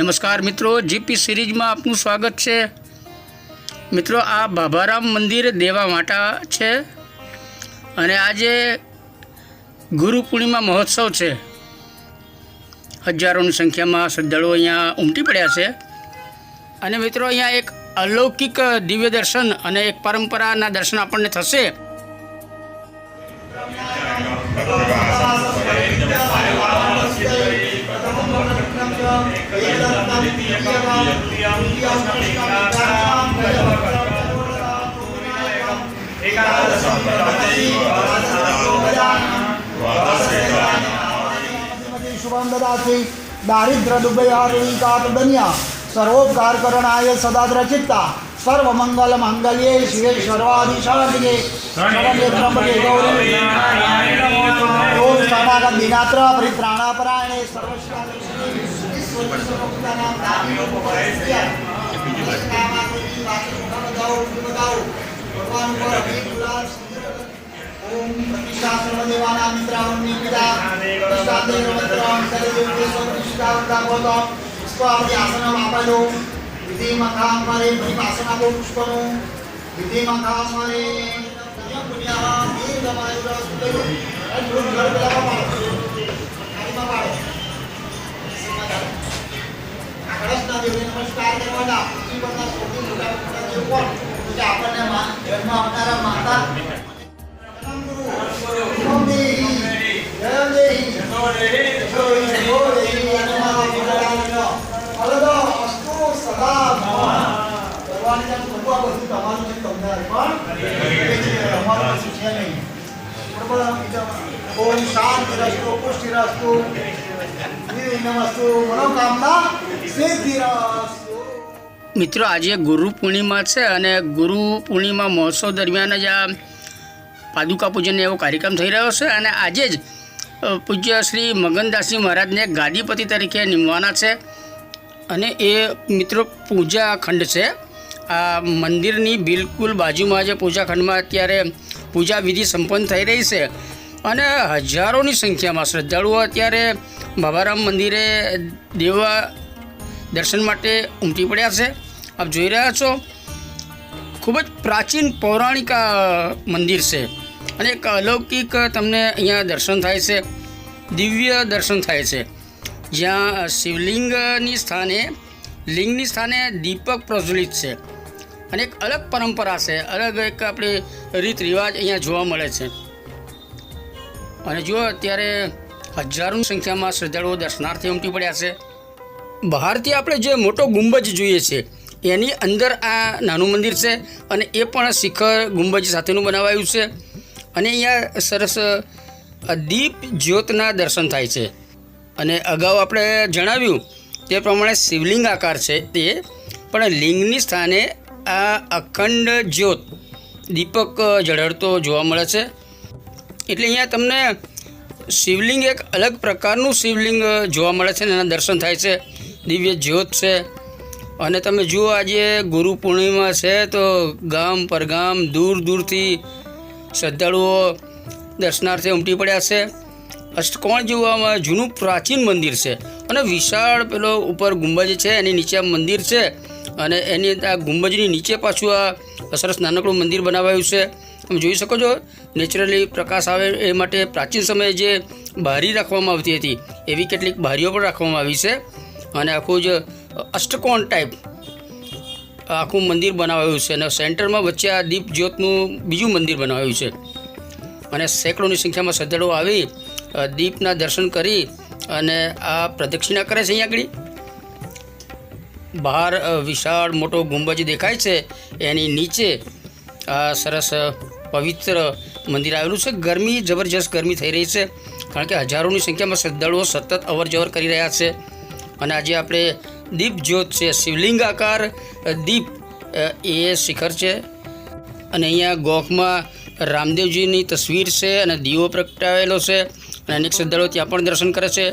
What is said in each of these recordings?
નમસ્કાર મિત્રો જીપી સિરીઝમાં આપનું સ્વાગત છે. મિત્રો, આ બાબારામ મંદિર દેવા માટા છે અને આજે ગુરુ પૂર્ણિમા મહોત્સવ છે. હજારોની સંખ્યામાં શ્રદ્ધાળુઓ અહીંયા ઉમટી પડ્યા છે. અને મિત્રો, અહીંયા એક અલૌકિક દિવ્ય દર્શન અને એક પરંપરાના દર્શન આપણને થશે. શુભમ દદાસી દારિદ્ર દુબૈહારી કાત દનિયા સર્વોપકાર કરણાય સદા રચિતા सर्वमङ्गलमङ्गल्ये शिवे सर्वाधिशान्तिके शरण्ये त्र्यम्बके गौरी ॐ समागन्धिनात्र परित्राणापरायणे सर्वस्यां ओम प्रतिष्ठा सर्वदेवाना मित्रावं निमिदा प्रतिष्ठा देवमत्रावं सर्वदेवेश्वर प्रतिष्ठा वृंदा भवतां स्वामी आसनम आपादो નમસ્કાર કરવાના આપણને જન્મ માતા મિત્રો, આજે ગુરુ પૂર્ણિમા છે અને ગુરુ પૂર્ણિમા મહોત્સવ દરમિયાન જ આ પાદુકા પૂજન એવો કાર્યક્રમ થઈ રહ્યો છે અને આજે જ પૂજ્ય શ્રી મગનદાસજી મહારાજને ગાદીપતિ તરીકે નિમવાના છે. અને એ મિત્રો પૂજા ખંડ છે. આ મંદિરની બિલકુલ બાજુમાં જે પૂજા ખંડમાં અત્યારે પૂજા વિધિ સંપન્ન થઈ રહી છે અને હજારોની સંખ્યામાં શ્રદ્ધાળુઓ અત્યારે બાબારામ મંદિરે દેવા દર્શન માટે ઉમટી પડ્યા છે. આપ જોઈ રહ્યા છો, ખૂબ જ પ્રાચીન પૌરાણિક મંદિર છે અને એક અલૌકિક તમને અહીંયા દર્શન થાય છે, દિવ્ય દર્શન થાય છે. જ્યાં શિવલિંગની સ્થાને, લિંગની સ્થાને દીપક પ્રજ્વલિત છે. અને એક અલગ પરંપરા છે, અલગ એક આપણી રીત રિવાજ અહીંયા જોવા મળે છે. અને જો અત્યારે હજારોની સંખ્યામાં શ્રદ્ધાળુઓ દર્શનાર્થે ઉમટી પડ્યા છે. બહારથી આપણે જે મોટો ગુંબજ જોઈએ છે, એની અંદર આ નાનું મંદિર છે અને એ પણ શિખર ગુંબજ સાથેનું બનાવાયું છે. અને અહીંયા સરસ દીપ જ્યોતના દર્શન થાય છે. અને અગાઉ આપણે જણાવ્યું તે પ્રમાણે શિવલિંગ આકાર છે તે, પણ લિંગની સ્થાને આ અખંડ જ્યોત દીપક ઝળહળતો જોવા મળે છે. એટલે અહીંયા તમને શિવલિંગ એક અલગ પ્રકારનું શિવલિંગ જોવા મળે છે અને એના દર્શન થાય છે. દિવ્ય જ્યોત છે. અને તમે જુઓ આજે ગુરુ પૂર્ણિમા છે તો ગામ પરગામ દૂર દૂરથી શ્રદ્ધાળુઓ દર્શનાર્થે ઉમટી પડ્યા છે. અષ્ટકોણ જેવું જૂનું પ્રાચીન મંદિર છે. અને વિશાળ પેલો ઉપર ગુંબજ છે, એની નીચે આ મંદિર છે. અને એની આ ગુંબજની નીચે પાછું આ સરસ નાનકડું મંદિર બનાવાયું છે. તમે જોઈ શકો છો, નેચરલી પ્રકાશ આવે એ માટે પ્રાચીન સમયે જે બારી રાખવામાં આવતી હતી, એવી કેટલીક બારીઓ પણ રાખવામાં આવી છે. અને આખું જ અષ્ટકોણ ટાઈપ આખું મંદિર બનાવાયું છે. અને સેન્ટરમાં વચ્ચે આ દીપ જ્યોતનું બીજું મંદિર બનાવાયું છે. અને સેંકડોની સંખ્યામાં શ્રદ્ધાળુઓ આવી દીપના દર્શન કરી અને આ પ્રદક્ષિણા કરે છે અહીંયા આગળ. બહાર વિશાળ મોટો ગુંબજ દેખાય છે. એની નીચે આ સરસ પવિત્ર મંદિર આવેલું છે. ગરમી, જબરજસ્ત ગરમી થઈ રહી છે, કારણ કે હજારોની સંખ્યામાં શ્રદ્ધાળુઓ સતત અવર જવર કરી રહ્યા છે. અને આજે આપણે દીપ જ્યોત છે શિવલિંગ આકાર દીપ એ શિખર છે. અને અહીંયા ગોખમાં રામદેવજીની તસવીર છે અને દીવો પ્રગટાવેલો છે. અને અનેક શ્રદ્ધાળુઓ ત્યાં પણ દર્શન કરે છે.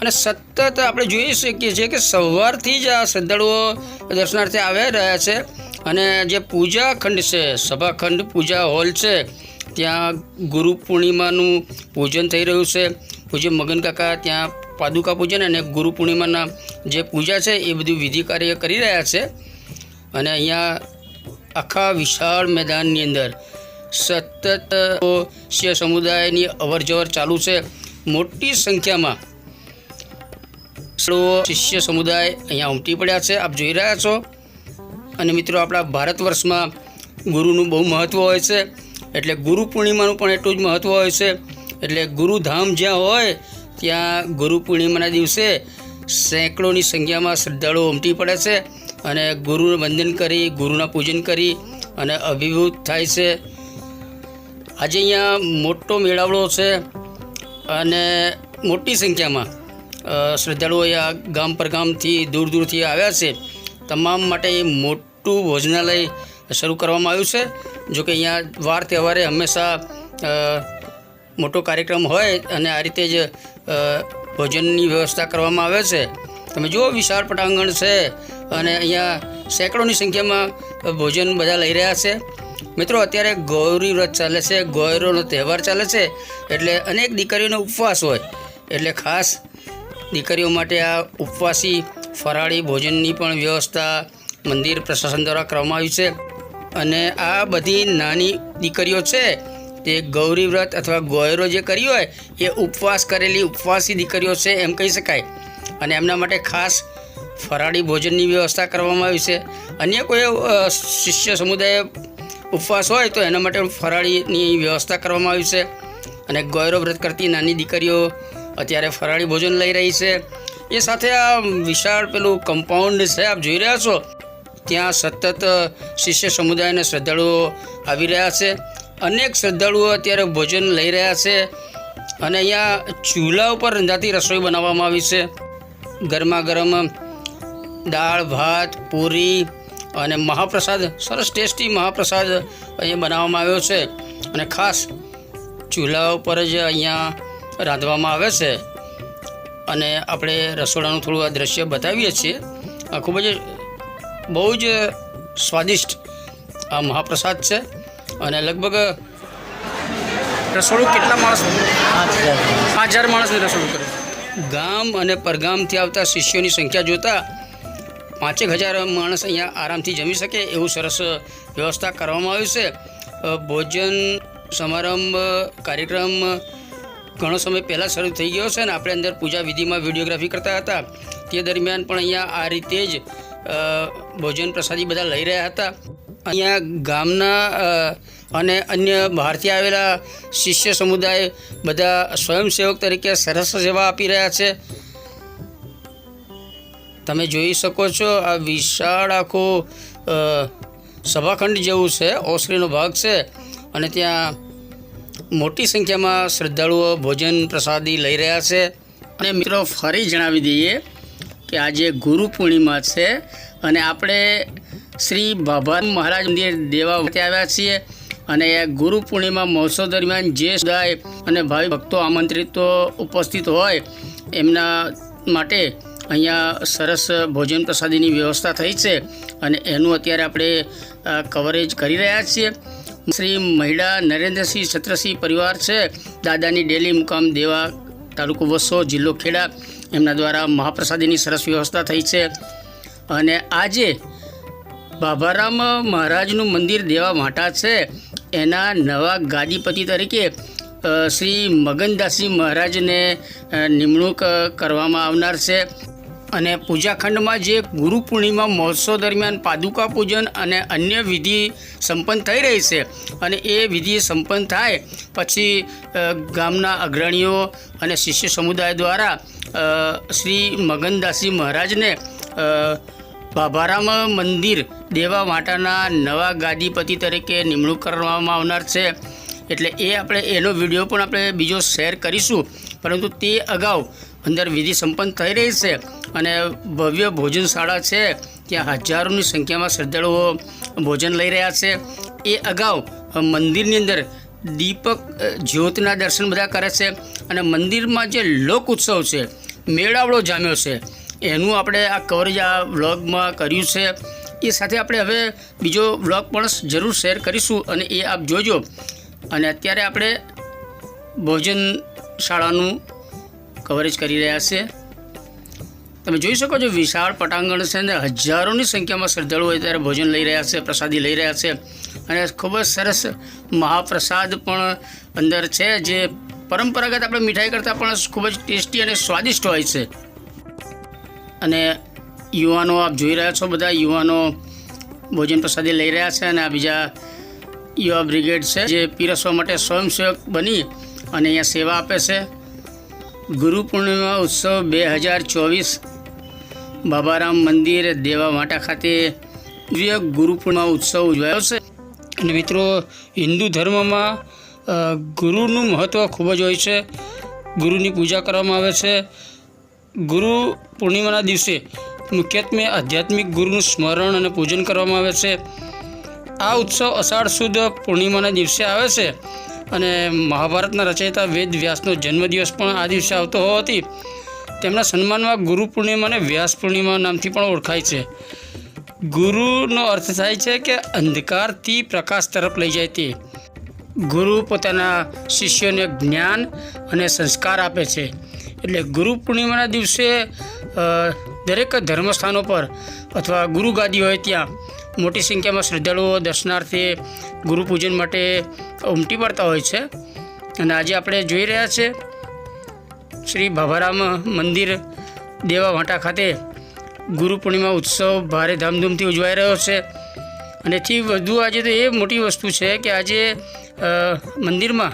અને સતત આપણે જોઈ શકીએ છીએ કે સવારથી જ આ શ્રદ્ધાળુઓ દર્શનાર્થે આવી રહ્યા છે. અને જે પૂજા ખંડ છે, સભાખંડ પૂજા હોલ છે, ત્યાં ગુરુ પૂર્ણિમાનું પૂજન થઈ રહ્યું છે. પૂજ્ય મગન કાકા ત્યાં પાદુકા પૂજન અને ગુરુ પૂર્ણિમાના જે પૂજા છે, એ બધું વિધિ કાર્ય કરી રહ્યા છે. અને અહીંયા આખા વિશાળ મેદાનની અંદર સતત શિય સમુદાયની અવર જવર ચાલુ છે. મોટી સંખ્યામાં શિષ્ય સમુદાય અહીંયા ઉમટી પડ્યા છે. આપ જોઈ રહ્યા છો. અને મિત્રો, આપણા ભારત વર્ષમાં ગુરુનું બહુ મહત્ત્વ હોય છે. એટલે ગુરુ પૂર્ણિમાનું પણ એટલું જ મહત્ત્વ હોય છે. એટલે ગુરુધામ જ્યાં હોય, ત્યાં ગુરુ પૂર્ણિમાના દિવસે સેંકડોની સંખ્યામાં શ્રદ્ધાળુઓ ઉમટી પડે છે. અને ગુરુનું વંદન કરી, ગુરુના પૂજન કરી અને અભિભૂત થાય છે. આજે અહીંયા મોટો મેળાવડો છે અને મોટી સંખ્યામાં શ્રદ્ધાળુઓ અહીંયા ગામ પર ગામથી દૂર દૂરથી આવ્યા છે. તમામ માટે મોટું ભોજનાલય શરૂ કરવામાં આવ્યું છે. જો કે અહીંયા વાર તહેવારે હંમેશા મોટો કાર્યક્રમ હોય અને આ રીતે જ ભોજનની વ્યવસ્થા કરવામાં આવે છે. તમે જુઓ વિશાળ પટાંગણ છે અને અહીંયા સેંકડોની સંખ્યામાં ભોજન બધા લઈ રહ્યા છે. મિત્રો, અત્યારે ગૌરી વ્રત ચાલે છે, ગૌરીનો તહેવાર ચાલે છે, એટલે અનેક દીકરીઓનો ઉપવાસ હોય. એટલે ખાસ દીકરીઓ માટે આ ઉપવાસી, ફરાળી ભોજનની પણ વ્યવસ્થા મંદિર પ્રશાસન દ્વારા કરવામાં આવી છે. અને આ બધી નાની દીકરીઓ છે, તે ગૌરી વ્રત અથવા ગોયરો જે કરી હોય, એ ઉપવાસ કરેલી ઉપવાસી દીકરીઓ છે એમ કહી શકાય. અને એમના માટે ખાસ ફરાળી ભોજનની વ્યવસ્થા કરવામાં આવી છે. અન્ય કોઈ શિષ્ય સમુદાય ઉપવાસ હોય તો એના માટે ફરાળીની વ્યવસ્થા કરવામાં આવી છે. અને ગૌરવ વ્રત કરતી નાની દીકરીઓ અત્યારે ફરાળી ભોજન લઈ રહી છે. એ સાથે આ વિશાળ પેલું કમ્પાઉન્ડ છે, આપ જોઈ રહ્યા છો? ત્યાં સતત શિષ્ય સમુદાયના શ્રદ્ધાળુઓ આવી રહ્યા છે. અનેક શ્રદ્ધાળુઓ અત્યારે ભોજન લઈ રહ્યા છે. અને અહીંયા ચૂલા ઉપર રંધાતી રસોઈ બનાવવામાં આવી છે. ગરમા ગરમ દાળ, ભાત, પૂરી અને મહાપ્રસાદ સરસ ટેસ્ટી મહાપ્રસાદ અહીંયા બનાવવામાં આવ્યો છે. અને ખાસ ચૂલા ઉપર જ અહીંયા રાંધવામાં આવે છે. અને આપણે રસોડાનું થોડું આ દ્રશ્ય બતાવીએ છીએ. આ ખૂબ જ બહુ જ સ્વાદિષ્ટ આ મહાપ્રસાદ છે. અને લગભગ રસોડું કેટલા માણસ પાંચ હજાર. માણસને રસોડું કરે ગામ અને પરગામથી આવતા શિષ્યોની સંખ્યા જોતાં પાંચેક હજાર માણસ અહીંયા આરામથી જમી શકે એવું સરસ વ્યવસ્થા કરવામાં આવ્યું છે. ભોજન સમારંભ, કાર્યક્રમ ઘણો સમય પહેલાં શરૂ થઈ ગયો છે અને આપણે અંદર પૂજા વિધિમાં વિડીયોગ્રાફી કરતા હતા. તે દરમિયાન પણ અહીંયા આ રીતે જ ભોજન પ્રસાદી બધા લઈ રહ્યા હતા. અહીંયા ગામના અને અન્ય બહારથી આવેલા શિષ્ય સમુદાય બધા સ્વયંસેવક તરીકે સરસ સેવા આપી રહ્યા છે. તમે જોઈ શકો છો આ વિશાળ આખો સભાખંડ જેવું છે, ઓસરીનો ભાગ છે. અને ત્યાં મોટી સંખ્યામાં શ્રદ્ધાળુઓ ભોજન પ્રસાદી લઈ રહ્યા છે. અને મિત્રો ફરી જણાવી દઈએ કે આજે ગુરુ પૂર્ણિમા છે અને આપણે શ્રી બાબા મહારાજ મંદિર દેવા આવ્યા છીએ. અને ગુરુ પૂર્ણિમા મહોત્સવ દરમિયાન જે સદાય અને ભાવિ ભક્તો આમંત્રિત ઉપસ્થિત હોય, એમના માટે અહીંયા સરસ ભોજન પ્રસાદીની વ્યવસ્થા થઈ છે અને એનું અત્યારે આપણે કવરેજ કરી રહ્યા છીએ. શ્રી મહિડા નરેન્દ્રસિંહ છત્રસિંહ પરિવાર છે, દાદાની ડેલી મુકામ દેવા તાલુકો વસો, જિલ્લો ખેડા, એમના દ્વારા મહાપ્રસાદીની સરસ વ્યવસ્થા થઈ છે. અને આજે બાભારામ મહારાજનું મંદિર દેવા માટા છે, એના નવા ગાદીપતિ તરીકે શ્રી મગનદાસજી મહારાજને નિમણૂક કરવામાં આવનાર છે. અને પૂજાખંડમાં જે ગુરુ પૂર્ણિમા મહોત્સવ દરમિયાન પાદુકા પૂજન અને અન્ય વિધિ સંપન્ન થઈ રહી છે અને એ વિધિ સંપન્ન થાય પછી ગામના અગ્રણીઓ અને શિષ્ય સમુદાય દ્વારા શ્રી મગનદાસજી મહારાજને ભાભારામ મંદિર દેવા માટાના નવા ગાદીપતિ તરીકે નિમણૂક કરવામાં આવનાર છે. એટલે એ આપણે, એનો વીડિયો પણ આપણે બીજો શેર કરીશું. પરંતુ તે અગાઉ અંદર વિધિ સંપન્ન થઈ રહી છે અને ભવ્ય ભોજનશાળા છે ત્યાં હજારોની સંખ્યામાં શ્રદ્ધાળુઓ ભોજન લઈ રહ્યા છે. એ અગાઉ મંદિરની અંદર દીપક જ્યોતના દર્શન બધા કરે છે અને મંદિરમાં જે લોક ઉત્સવ છે, મેળાવડો જામ્યો છે, એનું આપણે આ કવરેજ આ વ્લોગમાં કર્યું છે. એ સાથે આપણે હવે બીજો વ્લોગ પણ જરૂર શેર કરીશું અને એ આપ જોજો. અને અત્યારે આપણે ભોજન શાળાનું કવરેજ કરી રહ્યા છે. તમે જોઈ શકો છો, વિશાળ પટાંગણ છે અને હજારોની સંખ્યામાં શ્રદ્ધાળુઓ અત્યારે ભોજન લઈ રહ્યા છે, પ્રસાદી લઈ રહ્યા છે. અને ખૂબ જ સરસ મહાપ્રસાદ પણ અંદર છે, જે પરંપરાગત આપણે મીઠાઈ કરતાં પણ ખૂબ જ ટેસ્ટી અને સ્વાદિષ્ટ હોય છે. અને યુવાનો, આપ જોઈ રહ્યા છો, બધા યુવાનો ભોજન પ્રસાદી લઈ રહ્યા છે અને આ બીજા યુવા બ્રિગેડ છે, જે પીરસવા માટે સ્વયંસેવક બની અને અહીંયા સેવા આપે છે. ગુરુ પૂર્ણિમા ઉત્સવ બે હજાર ચોવીસ બાબારામ મંદિર દેવા વાટા ખાતે દિવ્ય ગુરુ પૂર્ણિમા ઉત્સવ ઉજવાયો છે. અને મિત્રો, હિન્દુ ધર્મમાં ગુરુનું મહત્ત્વ ખૂબ જ હોય છે. ગુરુની પૂજા કરવામાં આવે છે. ગુરુ પૂર્ણિમાના દિવસે મુખ્યત્વે આધ્યાત્મિક ગુરુનું સ્મરણ અને પૂજન કરવામાં આવે છે. આ ઉત્સવ અષાઢ સુદ પૂર્ણિમાના દિવસે આવે છે. અને મહાભારતના રચયિતા વેદ વ્યાસનો જન્મદિવસ પણ આ દિવસે આવતો હોવાથી તેમના સન્માનમાં ગુરુ પૂર્ણિમાને વ્યાસ પૂર્ણિમા નામથી પણ ઓળખાય છે. ગુરુનો અર્થ થાય છે કે અંધકારથી પ્રકાશ તરફ લઈ જાય તે. ગુરુ પોતાના શિષ્યોને જ્ઞાન અને સંસ્કાર આપે છે. એટલે ગુરુ પૂર્ણિમાના દિવસે દરેક ધર્મસ્થાનો પર અથવા ગુરુ ગાદી હોય ત્યાં મોટી સંખ્યામાં શ્રદ્ધાળુઓ દર્શનાર્થે ગુરુ પૂજન માટે ઉમટી પડતા હોય છે. અને આજે આપણે જોઈ રહ્યા છે શ્રી ભાભારામ મંદિર દેવા વાંટા ખાતે ગુરુ પૂર્ણિમા ઉત્સવ ભારે ધામધૂમથી ઉજવાઈ રહ્યો છે. અને થી વધુ આજે તો એ મોટી વસ્તુ છે કે આજે મંદિરમાં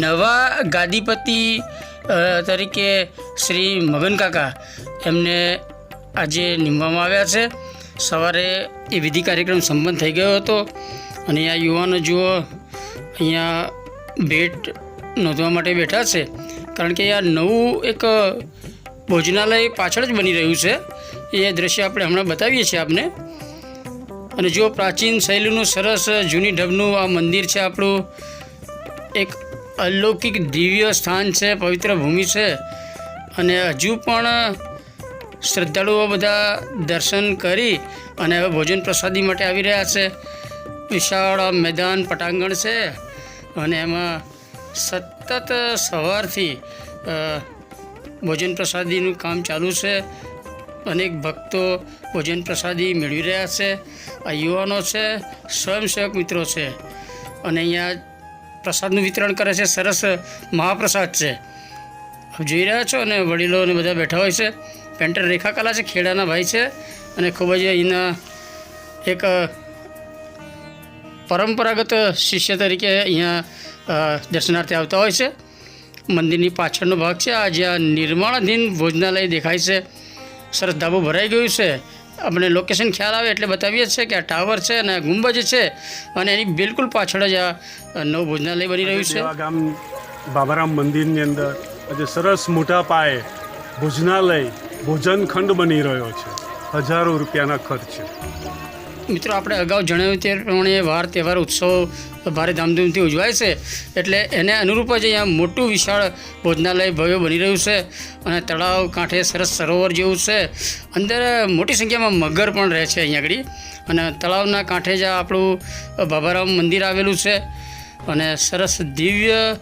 નવા ગાદીપતિ તરીકે શ્રી મગનકાકા એમને આજે નીમવામાં આવ્યા છે. સવારે એ વિધિ કાર્યક્રમ સંપન્ન થઈ ગયો હતો અને આ યુવાનો જુઓ અહીંયા ભેટ નોંધવા માટે બેઠા છે. કારણ કે આ નવું એક ભોજનાલય પાછળ જ બની રહ્યું છે. એ દ્રશ્ય આપણે હમણાં બતાવીએ છીએ આપને. અને જો પ્રાચીન શૈલીનું સરસ જૂની ઢબનું આ મંદિર છે આપણું. એક અલૌકિક દિવ્ય સ્થાન છે, પવિત્ર ભૂમિ છે. અને હજુ પણ શ્રદ્ધાળુઓ બધા દર્શન કરી અને હવે ભોજન પ્રસાદી માટે આવી રહ્યા છે. વિશાળ મેદાન પટાંગણ છે અને એમાં સતત સવારથી ભોજન પ્રસાદીનું કામ ચાલુ છે. અનેક ભક્તો ભોજન પ્રસાદી મેળવી રહ્યા છે. આ યુવાનો છે, સ્વયંસેવક મિત્રો છે અને અહીંયા પ્રસાદનું વિતરણ કરે છે. સરસ મહાપ્રસાદ છે. જોઈ રહ્યા છો અને વડીલો બધા બેઠા હોય છે. પેન્ટર રેખા કલા છે, ખેડાના ભાઈ છે અને ખૂબ જ અહીંના એક પરંપરાગત શિષ્ય તરીકે અહીંયા દર્શનાર્થી આવતા હોય છે. મંદિરની પાછળનો ભાગ છે. આ જ્યાં નિર્માણાધીન ભોજનાલય દેખાય છે. સરસ ધાબો ભરાઈ ગયું છે. આપણે લોકેશન ખ્યાલ આવે એટલે બતાવીએ છીએ કે આ ટાવર છે અને આ ગુંબજ છે અને એની બિલકુલ પાછળ જ આ નવું ભોજનાલય બની રહ્યું છે. ગામ બાબારામ મંદિરની અંદર આજે સરસ મોટા પાયે ભોજનાલય ભોજન ખંડ બની રહ્યો છે. હજારો રૂપિયાના ખર્ચે. મિત્રો, આપણે અગાઉ જણાવ્યું તે પ્રમાણે વાર તહેવાર ઉત્સવ ભારે ધામધૂમથી ઉજવાય છે. એટલે એને અનુરૂપ જ અહીંયા મોટું વિશાળ ભોજનાલય ભવ્ય બની રહ્યું છે અને તળાવ, કાંઠે સરસ સરોવર જેવું છે. અંદર મોટી સંખ્યામાં મગર પણ રહે છે અહીંયા આગળ. અને તળાવના કાંઠે જ આપણું બાબારામ મંદિર આવેલું છે. અને સરસ દિવ્ય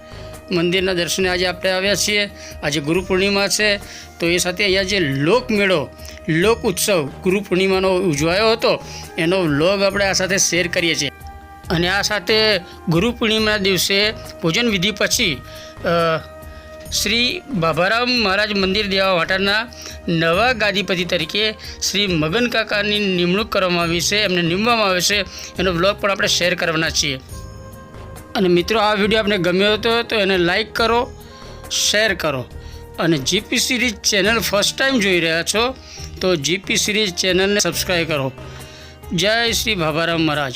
મંદિરના દર્શને આજે આપણે આવ્યા છીએ. આજે ગુરુ પૂર્ણિમા છે. તો એ સાથે અહીંયા જે લોકમેળો લોક ઉત્સવ ગુરુ પૂર્ણિમાનો ઉજવાયો હતો, એનો વ્લોગ આપણે આ સાથે શેર કરીએ છીએ. અને આ સાથે ગુરુ પૂર્ણિમાના દિવસે પૂજન વિધિ પછી શ્રી બાબારામ મહારાજ મંદિર દેવા વાટાના નવા ગાદીપતિ તરીકે શ્રી મગન કાકાની નિમણૂક કરવામાં આવી છે, એમને નીમવામાં આવે છે. એનો વ્લોગ પણ આપણે શેર કરવાના છીએ. અને મિત્રો, આ વીડિયો આપને ગમ્યો હતો તો એને લાઈક કરો શેર કરો. અને GP series channel first time જોઈ રહ્યા છો, તો જીપી સિરીઝ ચેનલને સબસ્ક્રાઈબ કરો. જય શ્રી બાબારામ મહારાજ.